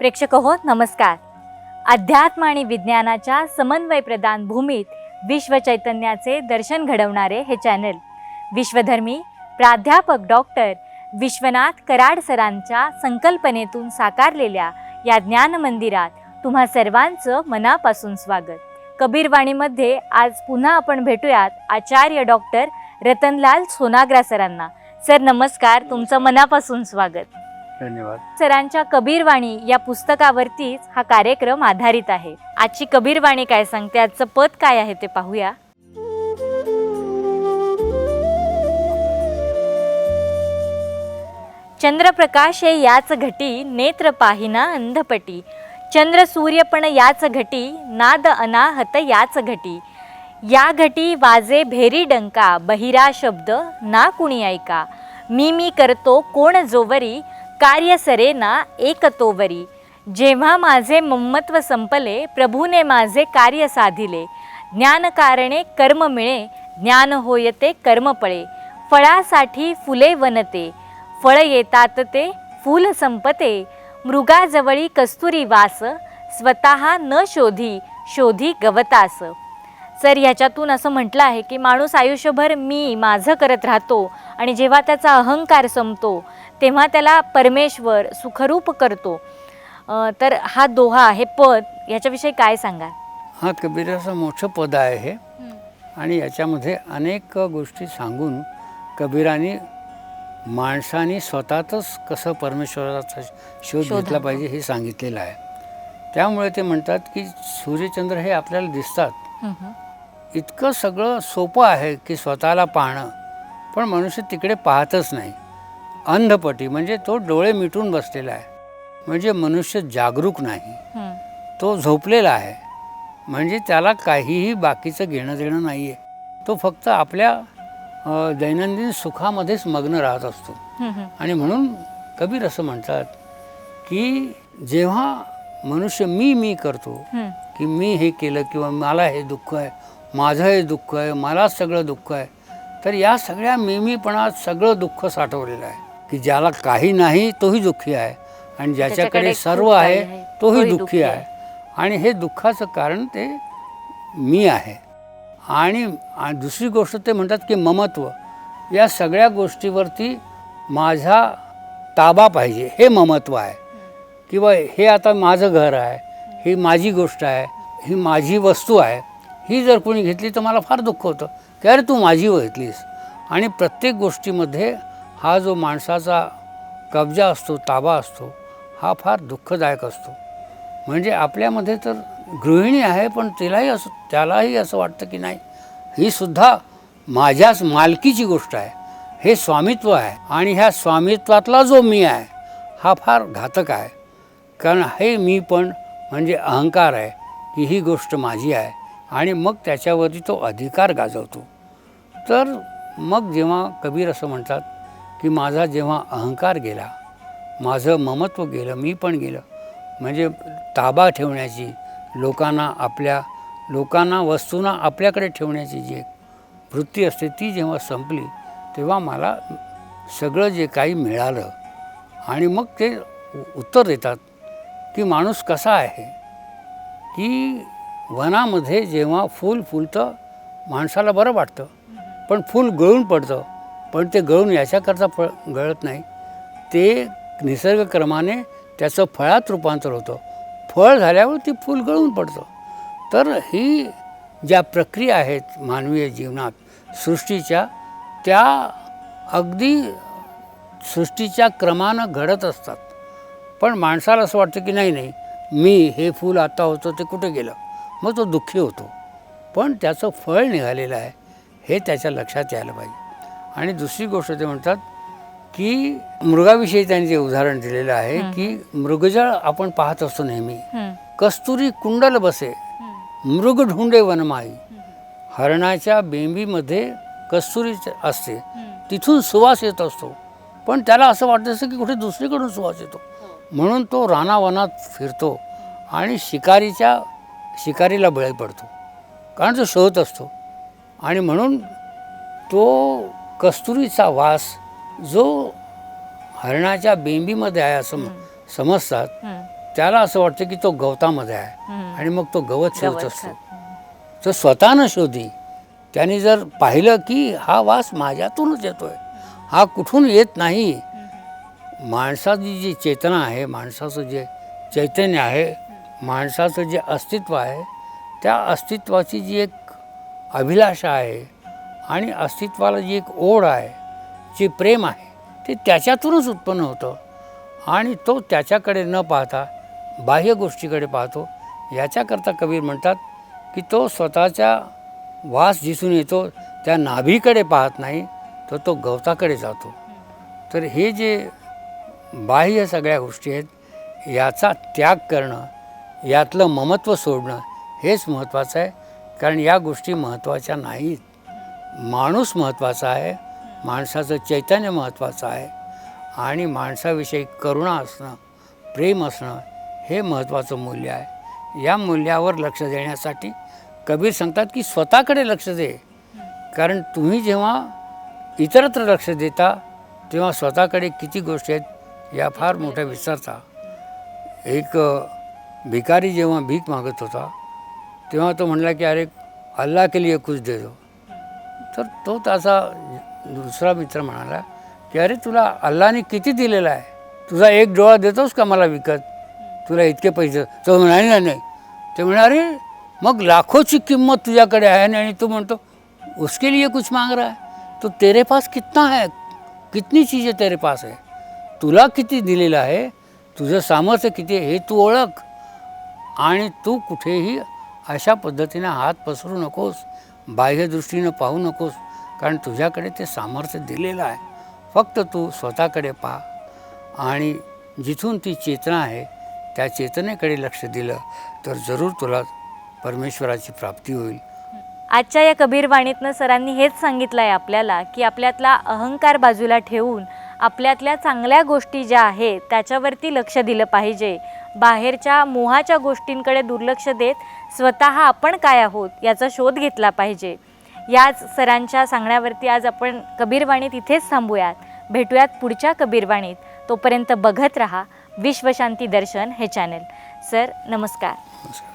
प्रेक्षक हो नमस्कार. अध्यात्म आणि विज्ञानाच्या समन्वय प्रदान भूमीत विश्व चैतन्याचे दर्शन घडवणारे हे चॅनल विश्वधर्मी प्राध्यापक डॉक्टर विश्वनाथ कराड सरांच्या संकल्पनेतून साकारलेल्या या ज्ञान मंदिरात तुम्हा सर्वांचं मनापासून स्वागत. कबीरवाणीमध्ये आज पुन्हा आपण भेटूयात आचार्य डॉक्टर रतनलाल सोनाग्रा सरांना. सर नमस्कार. तुमचं मनापासून स्वागत. धन्यवाद. सरांच्या कबीरवाणी या पुस्तकावरतीच हा कार्यक्रम आधारित आहे. आजची कबीरवाणी काय सांगते? आजचं पद काय आहे ते पाहूया. चंद्रप्रकाश हे याच घटी नेत्र पाहिना अंधपटी. चंद्र सूर्य पण याच घटी नाद अनाहत याच घटी. या घटी वाजे भेरी डंका बहिरा शब्द ना कुणी ऐका. मी मी करतो कोण जोवरी कार्य सरेना एक तोवरी जेव्हा माझे मम्मत्व संपले प्रभूने माझे कार्य साधिले. ज्ञानकारणे कर्म मिळे ज्ञान होयते कर्मपळे फळासाठी फुले वनते फळ येतात ते फूल संपते. मृगाजवळी कस्तुरी वास स्वतः न शोधी शोधी गवतास. सर ह्याच्यातून असं म्हटलं आहे की माणूस आयुष्यभर मी माझं करत राहतो आणि जेव्हा त्याचा अहंकार संपतो तेव्हा त्याला परमेश्वर सुखरूप करतो. तर हा दोहा हे पद याच्याविषयी काय सांगा हा कबीराचं मोठं पद आहे हे. आणि याच्यामध्ये अनेक गोष्टी सांगून कबीराने माणसाने स्वतःच कसं परमेश्वराचा शोध. घेतला पाहिजे हे सांगितलेलं आहे. त्यामुळे ते म्हणतात की सूर्यचंद्र हे आपल्याला दिसतात. इतकं सगळं सोपं आहे की स्वतःला पाहणं. पण मनुष्य तिकडे पाहतच नाही. अंधपटी म्हणजे तो डोळे मिटून बसलेला आहे म्हणजे मनुष्य जागरूक नाही हं. तो झोपलेला आहे म्हणजे त्याला काहीही बाकीचं घेणं देणं नाही आहे तो फक्त आपल्या दैनंदिन सुखामध्येच मग्न राहत असतो. आणि म्हणून कबीर असं म्हणतात की जेव्हा मनुष्य मी मी करतो. की मी हे केलं किंवा मला हे दुःख आहे माझं हे दुःख आहे मलाच सगळं दुःख आहे तर या सगळ्या मिमीपणात सगळं दुःख साठवलेलं आहे की ज्याला काही नाही तोही दुःखी आहे. आणि ज्याच्याकडे सर्व आहे तोही दुःखी आहे. आणि हे दुःखाचं कारण ते मी आहे. आणि दुसरी गोष्ट ते म्हणतात की ममत्व. या सगळ्या गोष्टीवरती माझा ताबा पाहिजे. हे ममत्व आहे. किंवा हे आता माझं घर आहे. ही माझी गोष्ट आहे. ही माझी वस्तू आहे. ही जर कोणी घेतली तर मला फार दुःख होतं. की अरे तू माझी घेतलीस. आणि प्रत्येक गोष्टीमध्ये हा जो माणसाचा कब्जा असतो ताबा असतो हा फार दुःखदायक असतो. म्हणजे आपल्यामध्ये तर गृहिणी आहे पण तिलाही असं त्यालाही असं वाटतं की नाही ही सुद्धा माझ्याच मालकीची गोष्ट आहे. हे स्वामित्व आहे आणि ह्या स्वामित्वातला जो मी आहे हा फार घातक आहे. कारण हे मी पण म्हणजे अहंकार आहे की ही गोष्ट माझी आहे आणि मग त्याच्यावरती तो अधिकार गाजवतो. तर मग जेव्हा कबीर असं म्हणतात की माझा जेव्हा अहंकार गेला माझं ममत्व गेलं मी पण गेलं म्हणजे ताबा ठेवण्याची लोकांना आपल्या लोकांना वस्तूंना आपल्याकडे ठेवण्याची जी एक वृत्ती असते ती जेव्हा संपली तेव्हा मला सगळं जे काही मिळालं आणि मग ते उ- उत्तर देतात की माणूस कसा आहे? की वनामध्ये जेव्हा फूल फुलतं माणसाला बरं वाटतं पण फूल गळून पडतं पण ते गळून याच्याकरता फळ गळत नाही. ते निसर्गक्रमाने त्याचं फळात रूपांतर होतं. फळ झाल्यावर ती फूल गळून पडतं. तर ही ज्या प्रक्रिया आहेत मानवीय जीवनात सृष्टीच्या त्या अगदी सृष्टीच्या क्रमानं घडत असतात. पण माणसाला असं वाटतं की नाही नाही मी हे फूल आता होतं ते कुठे गेलं? मग तो दुःखी होतो. पण त्याचं फळ निघालेलं आहे हे त्याच्या लक्षात यायला पाहिजे. आणि दुसरी गोष्ट ते म्हणतात की मृगाविषयी त्यांनी जे उदाहरण दिलेलं आहे की मृगजळ आपण पाहत असतो नेहमी. हं. कस्तुरी कुंडल बसे मृग ढुंडे वनमाई हरणाच्या बेंबीमध्ये कस्तुरी असते. तिथून सुवास येत असतो. पण त्याला असं वाटत असतं की कुठे दुसरीकडून सुवास येतो. म्हणून तो रानावनात फिरतो आणि शिकारीच्या शिकारीला बळी पडतो. कारण तो शोधत असतो. आणि म्हणून तो कस्तुरीचा वास जो हरणाच्या बेंबीमध्ये आहे असं समजतात. त्याला असं वाटतं की तो गवतामध्ये आहे. आणि मग तो गवत शोधत असतो. तो स्वतः न शोधी त्याने जर पाहिलं की हा वास माझ्यातूनच येतोय हा कुठून येत नाही माणसाची जी चेतना आहे माणसाचं जे चैतन्य आहे माणसाचं जे अस्तित्व आहे त्या अस्तित्वाची जी एक अभिलाषा आहे आणि अस्तित्वाला जी एक ओढ आहे जे प्रेम आहे ते त्याच्यातूनच उत्पन्न होतं. आणि तो त्याच्याकडे न पाहता बाह्य गोष्टीकडे पाहतो. याच्याकरता कबीर म्हणतात की तो स्वतःच्या वास दिसून येतो त्या नाभीकडे पाहत नाही तर तो गवताकडे जातो. तर हे जे बाह्य सगळ्या गोष्टी आहेत याचा त्याग करणं यातलं ममत्व सोडणं हेच महत्त्वाचं आहे. कारण या गोष्टी महत्त्वाच्या नाहीत. माणूस महत्त्वाचा आहे माणसाचं चैतन्य महत्त्वाचं आहे आणि माणसाविषयी करुणा असणं प्रेम असणं हे महत्त्वाचं मूल्य आहे. या मूल्यावर लक्ष देण्यासाठी कबीर सांगतात की स्वतःकडे लक्ष दे. कारण तुम्ही जेव्हा इतरत्र लक्ष देता तेव्हा स्वतःकडे किती गोष्टी आहेत या फार मोठ्या विसरता. एक भिकारी जेव्हा भीक मागत होता तेव्हा तो म्हणला की अरे अल्ला के लिए कुछ दे दो. तर तो त्याचा दुसरा मित्र म्हणाला की अरे तुला अल्लाने किती दिलेला आहे? तुझा एक डोळा देतोस का मला विकत? तुला इतके पैसे? तो म्हणाले नाही नाही. ते म्हणा अरे मग लाखोची किंमत तुझ्याकडे आहे आणि तू म्हणतो उसके लिए कुछ मांग रहा है? तो तेरे पास कितना है? कितनी चीज़ें तेरे पास है? तुला किती दिलेलं आहे? तुझं सामर्थ्य किती हे तू ओळख. आणि तू कुठेही अशा पद्धतीनं हात पसरू नकोस बाह्यदृष्टीनं पाहू नकोस कारण तुझ्याकडे ते सामर्थ्य दिलेलं आहे. फक्त तू स्वतःकडे पहा. आणि जिथून ती चेतना आहे त्या चेतनेकडे लक्ष दिलं तर जरूर तुला परमेश्वराची प्राप्ती होईल. आजच्या या कबीरवाणीतनं सरांनी हेच सांगितलं आहे आपल्याला की आपल्यातला अहंकार बाजूला ठेवून आपल्यातल्या चांगल्या गोष्टी ज्या आहेत त्याच्यावरती लक्ष दिलं पाहिजे. बाहेरच्या मोहाच्या गोष्टींकडे दुर्लक्ष देत स्वतः आपण काय आहोत याचा शोध घेतला पाहिजे. याच सरांच्या सांगण्यावरती आज आपण कबीरवाणीत इथेच थांबूयात. भेटूयात पुढच्या कबीरवाणीत. तोपर्यंत बघत रहा. विश्वशांती दर्शन हे चॅनल सर नमस्कार. नमस्कार.